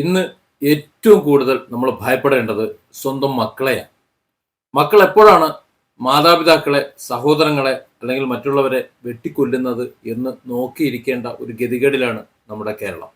ഇന്ന് ഏറ്റവും കൂടുതൽ നമ്മൾ ഭയപ്പെടേണ്ടത് സ്വന്തം മക്കളെയാണ്. മക്കൾ എപ്പോഴാണ് മാതാപിതാക്കളെ സഹോദരങ്ങളെ അല്ലെങ്കിൽ മറ്റുള്ളവരെ വെട്ടിക്കൊല്ലുന്നത് എന്ന് നോക്കിയിരിക്കേണ്ട ഒരു ഗതികേടിലാണ് നമ്മുടെ കേരളം.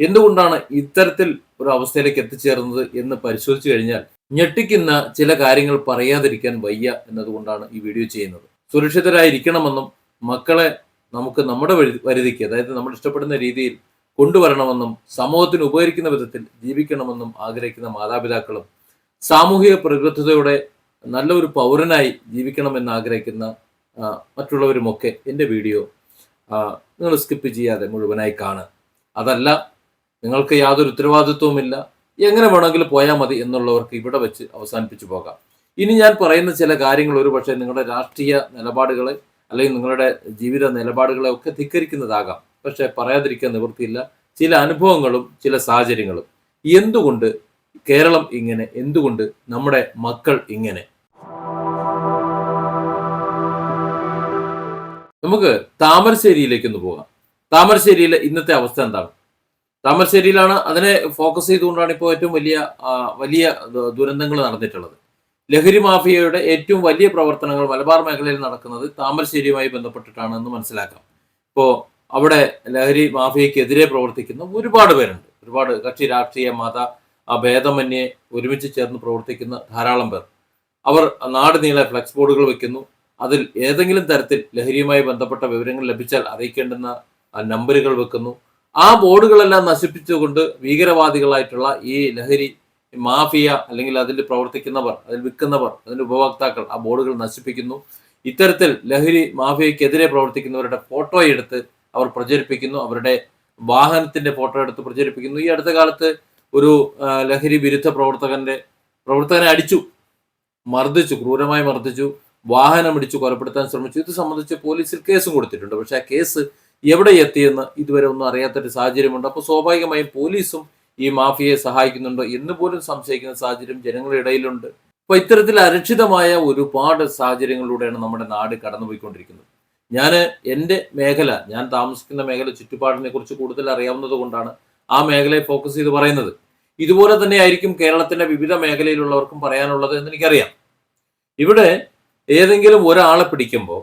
എന്തുകൊണ്ടാണ് ഇത്തരത്തിൽ ഒരു അവസ്ഥയിലേക്ക് എത്തിച്ചേർന്നത് എന്ന് പരിശോധിച്ചു കഴിഞ്ഞാൽ ഞെട്ടിക്കുന്ന ചില കാര്യങ്ങൾ പറയാതിരിക്കാൻ വയ്യ എന്നതുകൊണ്ടാണ് ഈ വീഡിയോ ചെയ്യുന്നത്. സുരക്ഷിതരായിരിക്കണമെന്നും മക്കളെ നമുക്ക് നമ്മുടെ വരുതിക്ക് അതായത് നമ്മൾ ഇഷ്ടപ്പെടുന്ന രീതിയിൽ കൊണ്ടുവരണമെന്നും സമൂഹത്തിന് ഉപകരിക്കുന്ന വിധത്തിൽ ജീവിക്കണമെന്നും ആഗ്രഹിക്കുന്ന മാതാപിതാക്കളും സാമൂഹിക പ്രതിബദ്ധതയോടെ നല്ലൊരു പൗരനായി ജീവിക്കണമെന്ന് ആഗ്രഹിക്കുന്ന മറ്റുള്ളവരുമൊക്കെ എന്റെ വീഡിയോ നിങ്ങൾ സ്കിപ്പ് ചെയ്യാതെ മുഴുവനായി കാണുക. അതല്ല നിങ്ങൾക്ക് യാതൊരു ഉത്തരവാദിത്വവുമില്ല. എങ്ങനെ വേണമെങ്കിലും പോയാൽ മതി എന്നുള്ളവർക്ക് ഇവിടെ വെച്ച് അവസാനിപ്പിച്ചു പോകാം. ഇനി ഞാൻ പറയുന്ന ചില കാര്യങ്ങൾ ഒരുപക്ഷേ നിങ്ങളുടെ രാഷ്ട്രീയ നിലപാടുകളെ അല്ലെങ്കിൽ നിങ്ങളുടെ ജീവിത നിലപാടുകളെ ഒക്കെ ധിക്കരിക്കുന്നതാകാം. പക്ഷെ പറയാതിരിക്കാൻ നിവൃത്തിയില്ല. ചില അനുഭവങ്ങളും ചില സാഹചര്യങ്ങളും. എന്തുകൊണ്ട് കേരളം ഇങ്ങനെ? എന്തുകൊണ്ട് നമ്മുടെ മക്കൾ ഇങ്ങനെ? നമുക്ക് താമരശ്ശേരിയിലേക്കൊന്ന് പോകാം. താമരശ്ശേരിയിലെ ഇന്നത്തെ അവസ്ഥ എന്താണ്? താമരശ്ശേരിയിലാണ് അതിനെ ഫോക്കസ് ചെയ്തുകൊണ്ടാണ് ഇപ്പോൾ ഏറ്റവും വലിയ വലിയ ദുരന്തങ്ങൾ നടന്നിട്ടുള്ളത്. ലഹരി മാഫിയയുടെ ഏറ്റവും വലിയ പ്രവർത്തനങ്ങൾ മലബാർ മേഖലയിൽ നടക്കുന്നത് താമരശ്ശേരിയുമായി ബന്ധപ്പെട്ടിട്ടാണ് എന്ന് മനസ്സിലാക്കാം. ഇപ്പോൾ അവിടെ ലഹരി മാഫിയക്കെതിരെ പ്രവർത്തിക്കുന്ന ഒരുപാട് പേരുണ്ട്. ഒരുപാട് കക്ഷി രാഷ്ട്രീയ മത ഭേദമന്യേ ഒരുമിച്ച് ചേർന്ന് പ്രവർത്തിക്കുന്ന ധാരാളം പേർ. അവർ നാട് നീളെ ഫ്ലക്സ് ബോർഡുകൾ വെക്കുന്നു. അതിൽ ഏതെങ്കിലും തരത്തിൽ ലഹരിയുമായി ബന്ധപ്പെട്ട വിവരങ്ങൾ ലഭിച്ചാൽ അറിയിക്കേണ്ടുന്ന നമ്പറുകൾ വെക്കുന്നു. ആ ബോർഡുകളെല്ലാം നശിപ്പിച്ചുകൊണ്ട് ഭീകരവാദികളായിട്ടുള്ള ഈ ലഹരി മാഫിയ അല്ലെങ്കിൽ അതിൽ പ്രവർത്തിക്കുന്നവർ അതിൽ വിൽക്കുന്നവർ അതിന്റെ ഉപഭോക്താക്കൾ ആ ബോർഡുകൾ നശിപ്പിക്കുന്നു. ഇത്തരത്തിൽ ലഹരി മാഫിയക്കെതിരെ പ്രവർത്തിക്കുന്നവരുടെ ഫോട്ടോ എടുത്ത് അവർ പ്രചരിപ്പിക്കുന്നു അവരുടെ വാഹനത്തിന്റെ ഫോട്ടോ എടുത്ത് പ്രചരിപ്പിക്കുന്നു. ഈ അടുത്ത കാലത്ത് ഒരു ലഹരി വിരുദ്ധ പ്രവർത്തകന്റെ പ്രവർത്തകനെ അടിച്ചു മർദ്ദിച്ചു ക്രൂരമായി മർദ്ദിച്ചു വാഹനം ഇടിച്ചു കൊലപ്പെടുത്താൻ ശ്രമിച്ചു. ഇത് സംബന്ധിച്ച് പോലീസിൽ കേസും കൊടുത്തിട്ടുണ്ട്. പക്ഷെ ആ കേസ് എവിടെ എത്തിയെന്ന് ഇതുവരെ ഒന്നും അറിയാത്തൊരു സാഹചര്യമുണ്ട്. അപ്പോൾ സ്വാഭാവികമായും പോലീസും ഈ മാഫിയയെ സഹായിക്കുന്നുണ്ടോ എന്ന് പോലും സംശയിക്കുന്ന സാഹചര്യം ജനങ്ങളുടെ ഇടയിലുണ്ട്. അപ്പൊ ഇത്തരത്തിൽ അരക്ഷിതമായ ഒരുപാട് സാഹചര്യങ്ങളിലൂടെയാണ് നമ്മുടെ നാട് കടന്നുപോയിക്കൊണ്ടിരിക്കുന്നത്. ഞാൻ എന്റെ മേഖല ഞാൻ താമസിക്കുന്ന മേഖല ചുറ്റുപാടിനെ കുറിച്ച് കൂടുതൽ അറിയാവുന്നത് കൊണ്ടാണ് ആ മേഖലയെ ഫോക്കസ് ചെയ്ത് പറയുന്നത്. ഇതുപോലെ തന്നെ ആയിരിക്കും കേരളത്തിന്റെ വിവിധ മേഖലയിലുള്ളവർക്കും പറയാനുള്ളത് എന്ന് എനിക്കറിയാം ഇവിടെ ഏതെങ്കിലും ഒരാളെ പിടിക്കുമ്പോൾ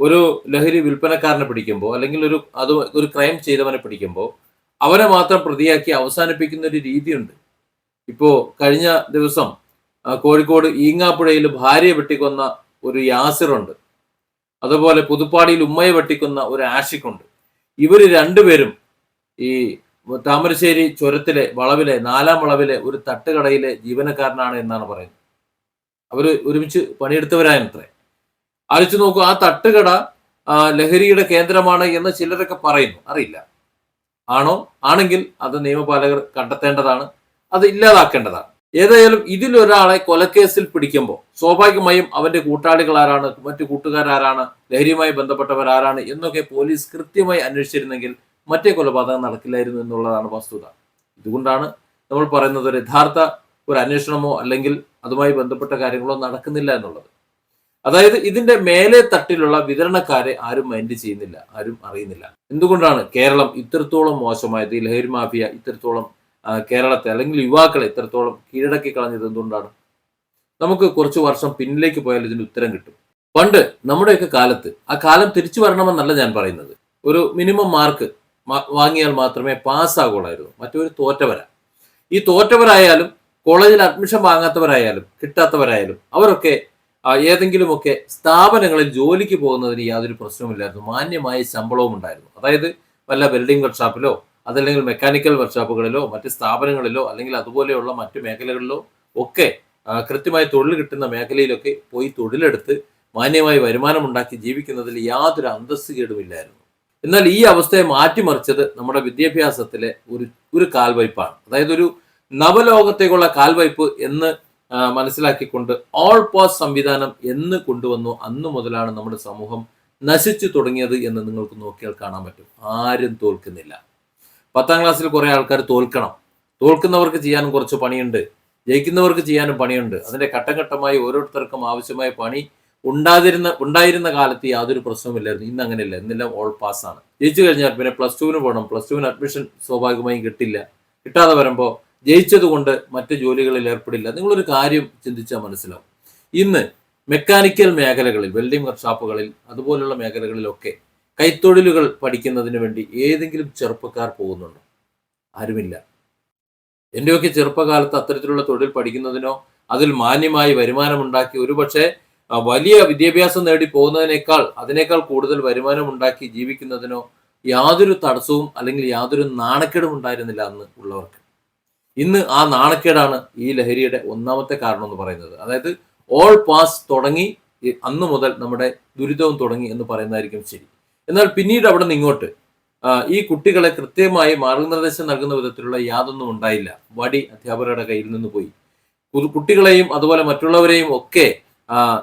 ഒരു ലഹരി വിൽപ്പനക്കാരനെ പിടിക്കുമ്പോൾ അല്ലെങ്കിൽ ഒരു അത് ഒരു ക്രൈം ചെയ്തവനെ പിടിക്കുമ്പോൾ അവനെ മാത്രം പ്രതിയാക്കി അവസാനിപ്പിക്കുന്ന ഒരു രീതിയുണ്ട്. ഇപ്പോൾ കഴിഞ്ഞ ദിവസം കോഴിക്കോട് ഈങ്ങാപ്പുഴയിൽ ഭാര്യയെ വെട്ടിക്കൊന്ന ഒരു യാസിറുണ്ട്. അതുപോലെ പുതുപ്പാടിയിൽ ഉമ്മയെ വെട്ടിക്കുന്ന ഒരു ആഷിക്കുണ്ട് ഇവർ രണ്ടുപേരും ഈ താമരശ്ശേരി ചുരത്തിലെ വളവിലെ നാലാം വളവിലെ ഒരു തട്ടുകടയിലെ ജീവനക്കാരനാണ് എന്നാണ് പറയുന്നത്. അവർ ഒരുമിച്ച് പണിയെടുത്തവരായത്രേ ആലോചിച്ച് നോക്കൂ ആ തട്ടുകട ലഹരിയുടെ കേന്ദ്രമാണ് എന്ന് ചിലരൊക്കെ പറയുന്നു. അറിയില്ല. ആണോ? ആണെങ്കിൽ അത് നിയമപാലകർ കണ്ടെത്തേണ്ടതാണ്. അത് ഇല്ലാതാക്കേണ്ടതാണ്. ഏതായാലും ഇതിലൊരാളെ കൊലക്കേസിൽ പിടിക്കുമ്പോൾ സ്വാഭാവികമായും അവന്റെ കൂട്ടാളികൾ ആരാണ് മറ്റു കൂട്ടുകാരാരാണ് ലഹരിയുമായി ബന്ധപ്പെട്ടവർ ആരാണ് എന്നൊക്കെ പോലീസ് കൃത്യമായി അന്വേഷിച്ചിരുന്നെങ്കിൽ മറ്റേ കൊലപാതകം നടക്കില്ലായിരുന്നു എന്നുള്ളതാണ് വസ്തുത. ഇതുകൊണ്ടാണ് നമ്മൾ പറയുന്നത് ഒരു യഥാർത്ഥ ഒരു അന്വേഷണമോ അല്ലെങ്കിൽ അതുമായി ബന്ധപ്പെട്ട കാര്യങ്ങളോ നടക്കുന്നില്ല എന്നുള്ളത്. അതായത് ഇതിന്റെ മേലെ തട്ടിലുള്ള വിതരണക്കാരെ ആരും മൈൻഡ് ചെയ്യുന്നില്ല ആരും അറിയുന്നില്ല. എന്തുകൊണ്ടാണ് കേരളം ഇത്രത്തോളം മോശമായത്? ഈ ലഹരി മാഫിയ ഇത്രത്തോളം കേരളത്തെ അല്ലെങ്കിൽ യുവാക്കളെ ഇത്രത്തോളം കീഴടക്കി കളഞ്ഞത് എന്തുകൊണ്ടാണ്? നമുക്ക് കുറച്ച് വർഷം പിന്നിലേക്ക് പോയാൽ ഇതിന് ഉത്തരം കിട്ടും. പണ്ട് നമ്മുടെയൊക്കെ കാലത്ത് ആ കാലം തിരിച്ചു വരണമെന്നല്ല ഞാൻ പറയുന്നത്. ഒരു മിനിമം മാർക്ക് വാങ്ങിയാൽ മാത്രമേ പാസ്സാകുള്ളായിരുന്നു മറ്റൊരു തോറ്റവരാ. ഈ തോറ്റവരായാലും കോളേജിൽ അഡ്മിഷൻ വാങ്ങാത്തവരായാലും കിട്ടാത്തവരായാലും അവരൊക്കെ ഏതെങ്കിലുമൊക്കെ സ്ഥാപനങ്ങളിൽ ജോലിക്ക് പോകുന്നതിന് യാതൊരു പ്രശ്നവുമില്ലായിരുന്നു. മാന്യമായ ശമ്പളവും ഉണ്ടായിരുന്നു. അതായത് വല്ല വെൽഡിംഗ് വർക്ക്ഷോപ്പിലോ അതല്ലെങ്കിൽ മെക്കാനിക്കൽ വർക്ക്ഷോപ്പുകളിലോ മറ്റ് സ്ഥാപനങ്ങളിലോ അല്ലെങ്കിൽ അതുപോലെയുള്ള മറ്റു മേഖലകളിലോ ഒക്കെ കൃത്യമായി തൊഴിൽ കിട്ടുന്ന മേഖലയിലൊക്കെ പോയി തൊഴിലെടുത്ത് മാന്യമായി വരുമാനമുണ്ടാക്കി ജീവിക്കുന്നതിൽ യാതൊരു അന്തസ്സുകേടുമില്ലായിരുന്നു എന്നാൽ ഈ അവസ്ഥയെ മാറ്റിമറിച്ചത് നമ്മുടെ വിദ്യാഭ്യാസത്തിലെ ഒരു ഒരു കാൽവയ്പാണ് അതായത് ഒരു നവലോകത്തേക്കുള്ള കാൽവയ്പ് എന്ന് മനസ്സിലാക്കിക്കൊണ്ട് ഓൾ പാസ് സംവിധാനം എന്ന് കൊണ്ടുവന്നു അന്നു മുതലാണ് നമ്മുടെ സമൂഹം നശിച്ചു തുടങ്ങിയത് എന്ന് നിങ്ങൾക്ക് നോക്കിയാൽ കാണാൻ പറ്റും. ആരും തോൽക്കുന്നില്ല. പത്താം ക്ലാസ്സിൽ കുറേ ആൾക്കാർ തോൽക്കണം. തോൽക്കുന്നവർക്ക് ചെയ്യാനും കുറച്ച് പണിയുണ്ട്. ജയിക്കുന്നവർക്ക് ചെയ്യാനും പണിയുണ്ട്. അതിന്റെ ഘട്ടം ഘട്ടമായി ഓരോരുത്തർക്കും ആവശ്യമായ പണി ഉണ്ടാതിരുന്ന ഉണ്ടായിരുന്ന കാലത്ത് യാതൊരു പ്രശ്നവുമില്ലായിരുന്നു ഇന്ന് അങ്ങനെയല്ല. ഇന്നെല്ലാം ഓൾ പാസ് ആണ്. ജയിച്ചു കഴിഞ്ഞാൽ പിന്നെ പ്ലസ് ടുവിന് പോകണം പ്ലസ് ടുവിന് അഡ്മിഷൻ സ്വാഭാവികമായും കിട്ടില്ല. കിട്ടാതെ വരുമ്പോൾ ജയിച്ചത് കൊണ്ട് മറ്റ് ജോലികളിൽ ഏർപ്പെടില്ല. നിങ്ങളൊരു കാര്യം ചിന്തിച്ചാൽ മനസ്സിലാവും. ഇന്ന് മെക്കാനിക്കൽ മേഖലകളിൽ വെൽഡിംഗ് വർക്ക്ഷോപ്പുകളിൽ അതുപോലുള്ള മേഖലകളിലൊക്കെ കൈത്തൊഴിലുകൾ പഠിക്കുന്നതിന് വേണ്ടി ഏതെങ്കിലും ചെറുപ്പക്കാർ പോകുന്നുണ്ടോ? ആരുമില്ല. എന്റെയൊക്കെ ചെറുപ്പകാലത്ത് അത്തരത്തിലുള്ള തൊഴിൽ പഠിക്കുന്നതിനോ അതിൽ മാന്യമായി വരുമാനമുണ്ടാക്കി ഒരുപക്ഷെ വലിയ വിദ്യാഭ്യാസം നേടി പോകുന്നതിനേക്കാൾ അതിനേക്കാൾ കൂടുതൽ വരുമാനം ഉണ്ടാക്കി ജീവിക്കുന്നതിനോ യാതൊരു തടസ്സവും അല്ലെങ്കിൽ യാതൊരു നാണക്കേടും ഉണ്ടായിരുന്നില്ല അന്ന് ഉള്ളവർക്ക്. ഇന്ന് ആ നാണക്കേടാണ് ഈ ലഹരിയുടെ ഒന്നാമത്തെ കാരണം എന്ന് പറയുന്നത്. അതായത് ഓൾ പാസ് തുടങ്ങി അന്ന് മുതൽ നമ്മുടെ ദുരിതവും തുടങ്ങി എന്ന് പറയുന്നതായിരിക്കും ശരി. എന്നാൽ പിന്നീട് അവിടെ നിന്ന് ഇങ്ങോട്ട് ഈ കുട്ടികളെ കൃത്യമായി മാർഗനിർദ്ദേശം നൽകുന്ന വിധത്തിലുള്ള യാതൊന്നും ഉണ്ടായില്ല. വടി അധ്യാപകരുടെ കയ്യിൽ നിന്ന് പോയി. കുട്ടികളെയും അതുപോലെ മറ്റുള്ളവരെയും ഒക്കെ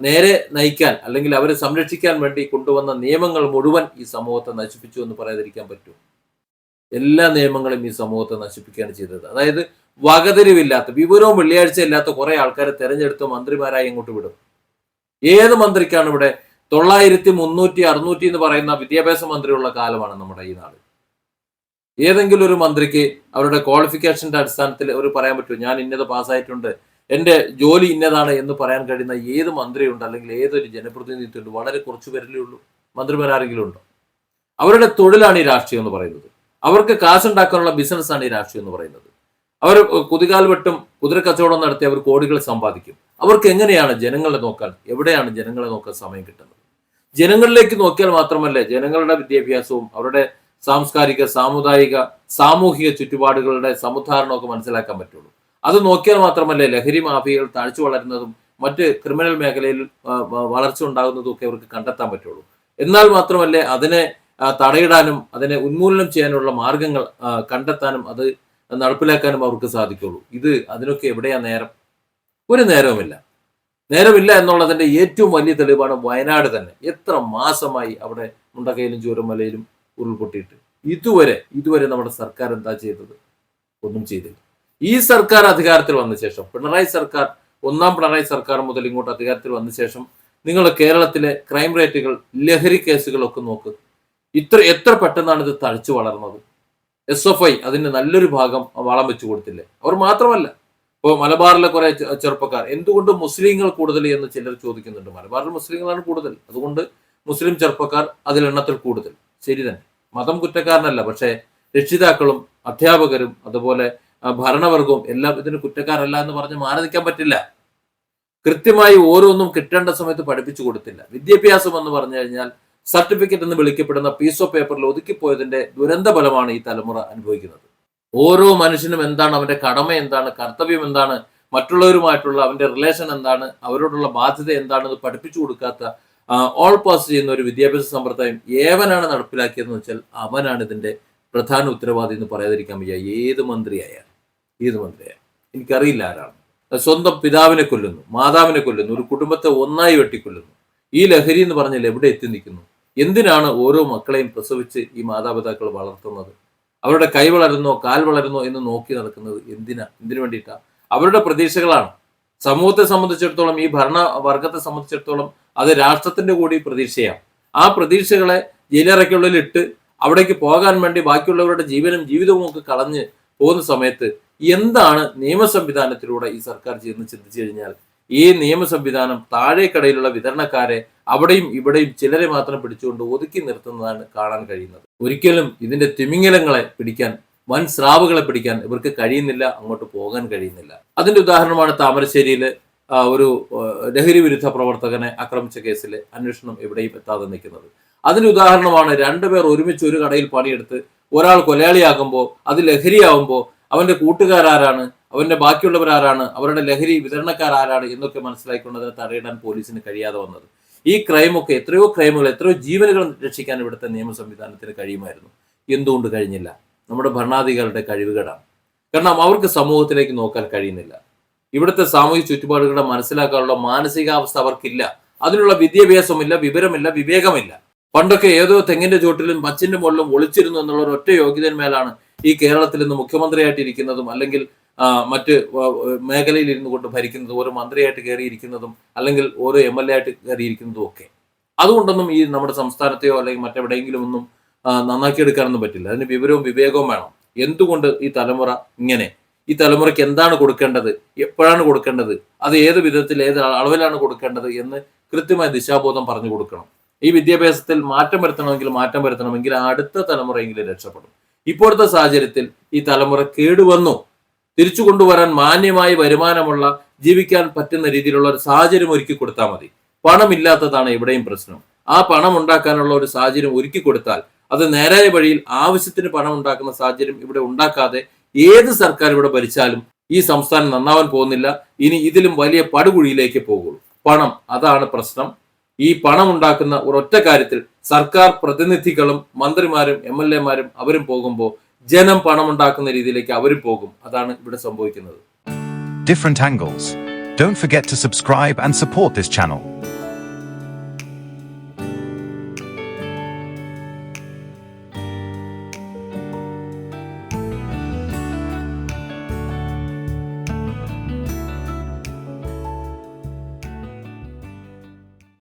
നേരെ നയിക്കാൻ അല്ലെങ്കിൽ അവരെ സംരക്ഷിക്കാൻ വേണ്ടി കൊണ്ടുവന്ന നിയമങ്ങൾ മുഴുവൻ ഈ സമൂഹത്തെ നശിപ്പിച്ചു എന്ന് പറയാതിരിക്കാൻ പറ്റും. എല്ലാ നിയമങ്ങളും ഈ സമൂഹത്തെ നശിപ്പിക്കുകയാണ് ചെയ്തത്. അതായത് വകതിരിവില്ലാത്ത വിവരവും വെള്ളിയാഴ്ച ഇല്ലാത്ത കുറെ ആൾക്കാരെ തെരഞ്ഞെടുത്ത് മന്ത്രിമാരായി ഇങ്ങോട്ട് വിടും. ഏത് മന്ത്രിക്കാണ് ഇവിടെ തൊള്ളായിരത്തി മുന്നൂറ്റി അറുന്നൂറ്റി എന്ന് പറയുന്ന വിദ്യാഭ്യാസ മന്ത്രിയുള്ള കാലമാണ് നമ്മുടെ ഈ നാട്. ഏതെങ്കിലും ഒരു മന്ത്രിക്ക് അവരുടെ ക്വാളിഫിക്കേഷന്റെ അടിസ്ഥാനത്തിൽ അവർ പറയാൻ പറ്റുമോ? ഞാൻ ഇന്നത് പാസ്സായിട്ടുണ്ട്. എന്റെ ജോലി ഇന്നതാണ് എന്ന് പറയാൻ കഴിയുന്ന ഏത് മന്ത്രിയുണ്ട്? അല്ലെങ്കിൽ ഏതൊരു ജനപ്രതിനിധിയുണ്ട്? വളരെ കുറച്ചു പേരിലേ ഉള്ളൂ. മന്ത്രിമാരാരെങ്കിലും ഉണ്ടോ? അവരുടെ തൊഴിലാണ് ഈ രാഷ്ട്രീയം എന്ന് പറയുന്നത്. അവർക്ക് കാശുണ്ടാക്കാനുള്ള ബിസിനസ്സാണ് ഈ രാഷ്ട്രീയം എന്ന് പറയുന്നത്. അവർ കുതികാൽ വെട്ടും കുതിര കച്ചവടം നടത്തി അവർ കോടികൾ സമ്പാദിക്കും. അവർക്ക് എങ്ങനെയാണ് ജനങ്ങളെ നോക്കാൻ എവിടെയാണ് ജനങ്ങളെ നോക്കാൻ സമയം കിട്ടുന്നത്? ജനങ്ങളിലേക്ക് നോക്കിയാൽ മാത്രമല്ല ജനങ്ങളുടെ വിദ്യാഭ്യാസവും അവരുടെ സാംസ്കാരിക സാമുദായിക സാമൂഹിക ചുറ്റുപാടുകളുടെ സമുദ്ധാരണമൊക്കെ മനസ്സിലാക്കാൻ പറ്റുള്ളൂ. അത് നോക്കിയാൽ മാത്രമല്ല ലഹരി മാഫിയകൾ താഴ്ച വളരുന്നതും മറ്റ് ക്രിമിനൽ മേഖലയിൽ വളർച്ച ഉണ്ടാകുന്നതും ഒക്കെ അവർക്ക് കണ്ടെത്താൻ പറ്റുള്ളൂ. എന്നാൽ മാത്രമല്ലേ അതിനെ തടയിടാനും അതിനെ ഉന്മൂലനം ചെയ്യാനുള്ള മാർഗങ്ങൾ കണ്ടെത്താനും അത് നടപ്പിലാക്കാനും അവർക്ക് സാധിക്കുള്ളൂ. ഇത് അതിനൊക്കെ എവിടെയാ നേരം? ഒരു നേരവുമില്ല. നേരമില്ല എന്നുള്ളതിന്റെ ഏറ്റവും വലിയ തെളിവാണ് വയനാട് തന്നെ. എത്ര മാസമായി അവിടെ മുണ്ടക്കയിലും ചൂരമലയിലും ഉരുൾപൊട്ടിയിട്ട്. ഇതുവരെ ഇതുവരെ നമ്മുടെ സർക്കാർ എന്താ ചെയ്തത്? ഒന്നും ചെയ്തില്ല. ഈ സർക്കാർ അധികാരത്തിൽ വന്ന ശേഷം പിണറായി സർക്കാർ ഒന്നാം പിണറായി സർക്കാർ മുതൽ ഇങ്ങോട്ട് അധികാരത്തിൽ വന്ന ശേഷം നിങ്ങൾ കേരളത്തിലെ ക്രൈം റേറ്റുകൾ ലഹരി കേസുകളൊക്കെ നോക്ക്. ഇത്ര എത്ര പെട്ടെന്നാണ് ഇത് തഴച്ചു വളർന്നത്? എസ് എഫ് ഐ അതിന്റെ നല്ലൊരു ഭാഗം വളം വെച്ചു കൊടുത്തില്ലേ? അവർ മാത്രമല്ല. ഇപ്പോൾ മലബാറിലെ കുറെ ചെറുപ്പക്കാർ എന്തുകൊണ്ട് മുസ്ലിങ്ങൾ കൂടുതൽ എന്ന് ചിലർ ചോദിക്കുന്നുണ്ട്. മലബാറിൽ മുസ്ലിങ്ങളാണ് കൂടുതൽ. അതുകൊണ്ട് മുസ്ലിം ചെറുപ്പക്കാർ അതിൽ എണ്ണത്തിൽ കൂടുതൽ. ശരി തന്നെ. മതം കുറ്റക്കാരനല്ല പക്ഷേ രക്ഷിതാക്കളും അധ്യാപകരും അതുപോലെ ഭരണവർഗവും എല്ലാം ഇതിന് കുറ്റക്കാരല്ല എന്ന് പറഞ്ഞ് മാറി നിൽക്കാൻ പറ്റില്ല. കൃത്യമായി ഓരോന്നും കിട്ടേണ്ട സമയത്ത് പഠിപ്പിച്ചു കൊടുത്തില്ല. വിദ്യാഭ്യാസം എന്ന് പറഞ്ഞു കഴിഞ്ഞാൽ സർട്ടിഫിക്കറ്റ് എന്ന് വിളിക്കപ്പെടുന്ന പീസ് ഓഫ് പേപ്പറിൽ ഒതുക്കിപ്പോയതിന്റെ ദുരന്ത ഫലമാണ് ഈ തലമുറ അനുഭവിക്കുന്നത്. ഓരോ മനുഷ്യനും എന്താണ് അവന്റെ കടമ എന്താണ് കർത്തവ്യം എന്താണ് മറ്റുള്ളവരുമായിട്ടുള്ള അവന്റെ റിലേഷൻ എന്താണ് അവരോടുള്ള ബാധ്യത എന്താണെന്ന് പഠിപ്പിച്ചു കൊടുക്കാത്ത ഓൾ പാസ് ചെയ്യുന്ന ഒരു വിദ്യാഭ്യാസ സമ്പ്രദായം ഏവനാണ് നടപ്പിലാക്കിയതെന്ന് വെച്ചാൽ അവനാണ് ഇതിന്റെ പ്രധാന ഉത്തരവാദി എന്ന് പറയാതിരിക്കാൻ വയ്യ. ഏത് മന്ത്രിയായാലും ഏത് മന്ത്രിയായാലും. എനിക്കറിയില്ല ആരാണ്. സ്വന്തം പിതാവിനെ കൊല്ലുന്നു മാതാവിനെ കൊല്ലുന്നു ഒരു കുടുംബത്തെ ഒന്നായി വെട്ടിക്കൊല്ലുന്നു. ഈ ലഹരി എന്ന് പറഞ്ഞാൽ എവിടെ എത്തി നിൽക്കുന്നു? എന്തിനാണ് ഓരോ മക്കളെയും പ്രസവിച്ച് ഈ മാതാപിതാക്കൾ വളർത്തുന്നത്? അവരുടെ കൈ വളരുന്നോ കാൽ വളരുന്നോ എന്ന് നോക്കി നടക്കുന്നത് എന്തിനാ? എന്തിനു വേണ്ടിയിട്ടാണ് അവരുടെ പ്രതീക്ഷകളാണ്. സമൂഹത്തെ സംബന്ധിച്ചിടത്തോളം ഈ ഭരണ വർഗത്തെ സംബന്ധിച്ചിടത്തോളം അത് രാഷ്ട്രത്തിന്റെ കൂടി പ്രതീക്ഷയാണ്. ആ പ്രതീക്ഷകളെ ജയിലറയ്ക്കുള്ളിലിട്ട് അവിടേക്ക് പോകാൻ വേണ്ടി ബാക്കിയുള്ളവരുടെ ജീവനും ജീവിതവും ഒക്കെ കളഞ്ഞ് പോകുന്ന സമയത്ത് എന്താണ് നിയമ സംവിധാനത്തിലൂടെ ഈ സർക്കാർ ചെയ്യുന്നത് ചിന്തിച്ചു കഴിഞ്ഞാൽ ഈ നിയമ സംവിധാനം താഴേക്കടയിലുള്ള വിതരണക്കാരെ അവിടെയും ഇവിടെയും ചിലരെ മാത്രം പിടിച്ചുകൊണ്ട് ഒതുക്കി നിർത്തുന്നതാണ് കാണാൻ കഴിയുന്നത്. ഒരിക്കലും ഇതിന്റെ തിമിംഗലങ്ങളെ പിടിക്കാൻ വൻ സ്രാവുകളെ പിടിക്കാൻ ഇവർക്ക് കഴിയുന്നില്ല അങ്ങോട്ട് പോകാൻ കഴിയുന്നില്ല. അതിന്റെ ഉദാഹരണമാണ് താമരശ്ശേരിയിലെ ഒരു ലഹരി വിരുദ്ധ പ്രവർത്തകനെ ആക്രമിച്ച കേസിൽ അന്വേഷണം എവിടെയും എത്താതെ നിൽക്കുന്നത്. അതിന് ഉദാഹരണമാണ് രണ്ടുപേർ ഒരുമിച്ച് ഒരു കടയിൽ പണിയെടുത്ത് ഒരാൾ കൊലയാളിയാകുമ്പോൾ അത് ലഹരിയാകുമ്പോൾ അവന്റെ കൂട്ടുകാരാരാണ് അവന്റെ ബാക്കിയുള്ളവരാരാണ്? അവരുടെ ലഹരി വിതരണക്കാർ ആരാണ് എന്നൊക്കെ മനസ്സിലാക്കിക്കൊണ്ട് അതിനെ തടയിടാൻ പോലീസിന് കഴിയാതെ വന്നത്. ഈ ക്രൈമൊക്കെ എത്രയോ ക്രൈമുകൾ എത്രയോ ജീവനുകൾ രക്ഷിക്കാൻ ഇവിടുത്തെ നിയമ സംവിധാനത്തിന് കഴിയുമായിരുന്നു. എന്തുകൊണ്ട് കഴിഞ്ഞില്ല? നമ്മുടെ ഭരണാധികാരികളുടെ കഴിവുകേടാണ്. കാരണം അവർക്ക് സമൂഹത്തിലേക്ക് നോക്കാൻ കഴിയുന്നില്ല. ഇവിടുത്തെ സാമൂഹിക ചുറ്റുപാടുകളെ മനസ്സിലാക്കാനുള്ള മാനസികാവസ്ഥ അവർക്കില്ല. അതിനുള്ള വിദ്യാഭ്യാസമില്ല വിവരമില്ല വിവേകമില്ല. പണ്ടൊക്കെ ഏതോ തെങ്ങിന്റെ ചോട്ടിലും മച്ചിന്റെ മുകളിലും ഒളിച്ചിരുന്നു എന്നുള്ള ഒറ്റ യോഗ്യതന്മേലാണ് ഈ കേരളത്തിൽ ഇന്ന് മുഖ്യമന്ത്രിയായിട്ടിരിക്കുന്നതും അല്ലെങ്കിൽ മറ്റ് മേഖലയിൽ ഇരുന്നു കൊണ്ട് ഭരിക്കുന്നത് ഓരോ മന്ത്രിയായിട്ട് കയറിയിരിക്കുന്നതും അല്ലെങ്കിൽ ഓരോ എം എൽ എ ആയിട്ട് കയറിയിരിക്കുന്നതും ഒക്കെ. അതുകൊണ്ടൊന്നും ഈ നമ്മുടെ സംസ്ഥാനത്തെയോ അല്ലെങ്കിൽ മറ്റെവിടെയെങ്കിലും ഒന്നും നന്നാക്കിയെടുക്കാനൊന്നും പറ്റില്ല. അതിന് വിവരവും വിവേകവും വേണം. എന്തുകൊണ്ട് ഈ തലമുറ ഇങ്ങനെ? ഈ തലമുറയ്ക്ക് എന്താണ് കൊടുക്കേണ്ടത്? എപ്പോഴാണ് കൊടുക്കേണ്ടത്? അത് ഏത് വിധത്തിൽ ഏത് അളവിലാണ് കൊടുക്കേണ്ടത് എന്ന് കൃത്യമായ ദിശാബോധം പറഞ്ഞു കൊടുക്കണം. ഈ വിദ്യാഭ്യാസത്തിൽ മാറ്റം വരുത്തണമെങ്കിൽ മാറ്റം വരുത്തണമെങ്കിൽ അടുത്ത തലമുറയെങ്കിലും രക്ഷപ്പെടും. ഇപ്പോഴത്തെ സാഹചര്യത്തിൽ ഈ തലമുറ കേടുവന്നു. തിരിച്ചു കൊണ്ടുവരാൻ മാന്യമായി വരുമാനമുള്ള ജീവിക്കാൻ പറ്റുന്ന രീതിയിലുള്ള ഒരു സാഹചര്യം ഒരുക്കി കൊടുത്താൽ മതി. പണമില്ലാത്തതാണ് ഇവിടെയും പ്രശ്നം. ആ പണം ഉണ്ടാക്കാനുള്ള ഒരു സാഹചര്യം ഒരുക്കി കൊടുത്താൽ അത് നേരായ വഴിയിൽ ആവശ്യത്തിന് പണം ഉണ്ടാക്കുന്ന സാഹചര്യം ഇവിടെ ഉണ്ടാക്കാതെ ഏത് സർക്കാർ ഇവിടെ ഭരിച്ചാലും ഈ സംസ്ഥാനം നന്നാവാൻ പോകുന്നില്ല. ഇനി ഇതിലും വലിയ പടുകുഴിയിലേക്ക് പോകുള്ളൂ. പണം അതാണ് പ്രശ്നം. ഈ പണം ഉണ്ടാക്കുന്ന ഒരൊറ്റ കാര്യത്തിൽ സർക്കാർ പ്രതിനിധികളും മന്ത്രിമാരും എം എൽ എമാരും അവരും പോകുമ്പോൾ ജനം പണം ഉണ്ടാക്കുന്ന രീതിയിലേക്ക് അവർ പോകും അതാണ് ഇവിടെ സംഭവിക്കുന്നത് different angles. Don't forget to subscribe and support this channel.